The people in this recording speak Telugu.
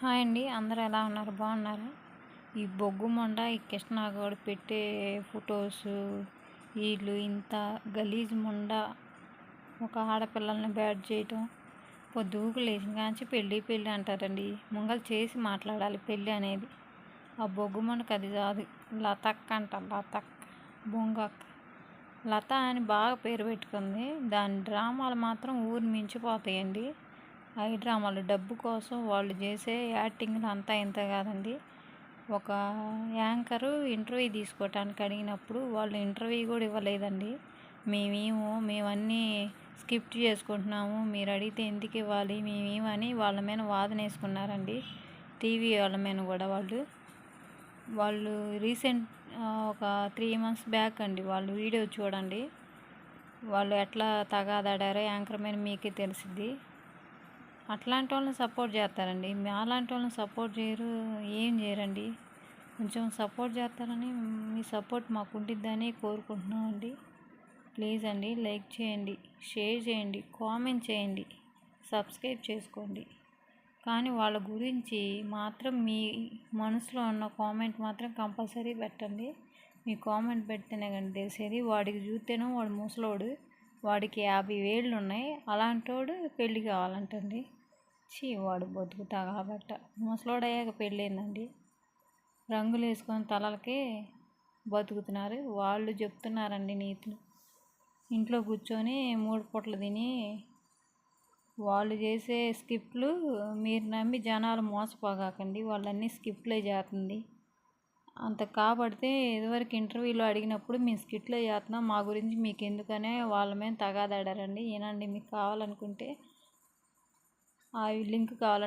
హాయ్ అండి. అందరూ ఎలా ఉన్నారు? బాగున్నారు? ఈ బొగ్గు మొండ ఈ కృష్ణాగౌడ్ పెట్టే ఫొటోస్ వీళ్ళు ఇంత గలీజ్ మొండ ఒక ఆడపిల్లల్ని బ్యాడ్ చేయటం పొద్దుకు లేచిన కాంచి పెళ్ళి పెళ్ళి అంటారండి. ముంగలు చేసి మాట్లాడాలి పెళ్ళి అనేది. ఆ బొగ్గు మొండకు అది కాదు. లతక్ అంట లతక్ బొంగక్ లత అని బాగా పేరు పెట్టుకుంది. దాని డ్రామాలు మాత్రం ఊరి మించిపోతాయండి. ఐ డ్రామాలు డబ్బు కోసం వాళ్ళు చేసే యాక్టింగ్లు అంతా ఇంత కాదండి. ఒక యాంకరు ఇంటర్వ్యూ తీసుకోవటానికి అడిగినప్పుడు వాళ్ళు ఇంటర్వ్యూ కూడా ఇవ్వలేదండి. మేమేమో మేమన్నీ స్కిప్ట్ చేసుకుంటున్నాము మీరు అడిగితే ఎందుకు ఇవ్వాలి మేమేమని వాళ్ళ మీద వాదన వేసుకున్నారండి. టీవీ వాళ్ళ మీద కూడా వాళ్ళు. వాళ్ళు రీసెంట్ ఒక త్రీ మంత్స్ బ్యాక్ అండి వాళ్ళు వీడియో చూడండి. వాళ్ళు ఎట్లా తగాదాడారో యాంకర్ మీద మీకే తెలిసిద్ది. అట్లాంటి వాళ్ళని సపోర్ట్ చేస్తారండి. అలాంటి వాళ్ళని సపోర్ట్ చేయరు ఏం చేయరండి? కొంచెం సపోర్ట్ చేస్తారని మీ సపోర్ట్ మాకు ఉంటుందని కోరుకుంటున్నామండి. ప్లీజ్ అండి లైక్ చేయండి షేర్ చేయండి కామెంట్ చేయండి సబ్స్క్రైబ్ చేసుకోండి. కానీ వాళ్ళ గురించి మాత్రం మీ మనసులో ఉన్న కామెంట్ మాత్రం కంపల్సరీ పెట్టండి. మీ కామెంట్ పెడితేనే కానీ తెలిసేది. వాడికి చూస్తేనో వాడు ముసలోడు వాడికి యాభై వేళ్ళు ఉన్నాయి అలాంటోడు పెళ్ళి కావాలంటండి. చీ వాడు బతుకు తగలబట్ట ముసలోడయ్యాక పెళ్ళైందండి. రంగులు వేసుకొని తలలకి బతుకుతున్నారు. వాళ్ళు చెప్తున్నారండి నీతులు. ఇంట్లో కూర్చొని మూడు పూటలు తిని వాళ్ళు చేసే స్కిప్లు మీరు నమ్మి జనాలు మోసపోగాకండి. వాళ్ళన్నీ స్కిప్లే చేస్తుంది. అంత కాబడితే ఇదివరకు ఇంటర్వ్యూలో అడిగినప్పుడు మేము స్కిట్లో చేస్తున్నాం. మా గురించి మీకు ఎందుకనే వాళ్ళ మీద తగాదాడారండి. ఏనండి మీకు కావాలనుకుంటే ఆ లింక్ కావాలంటే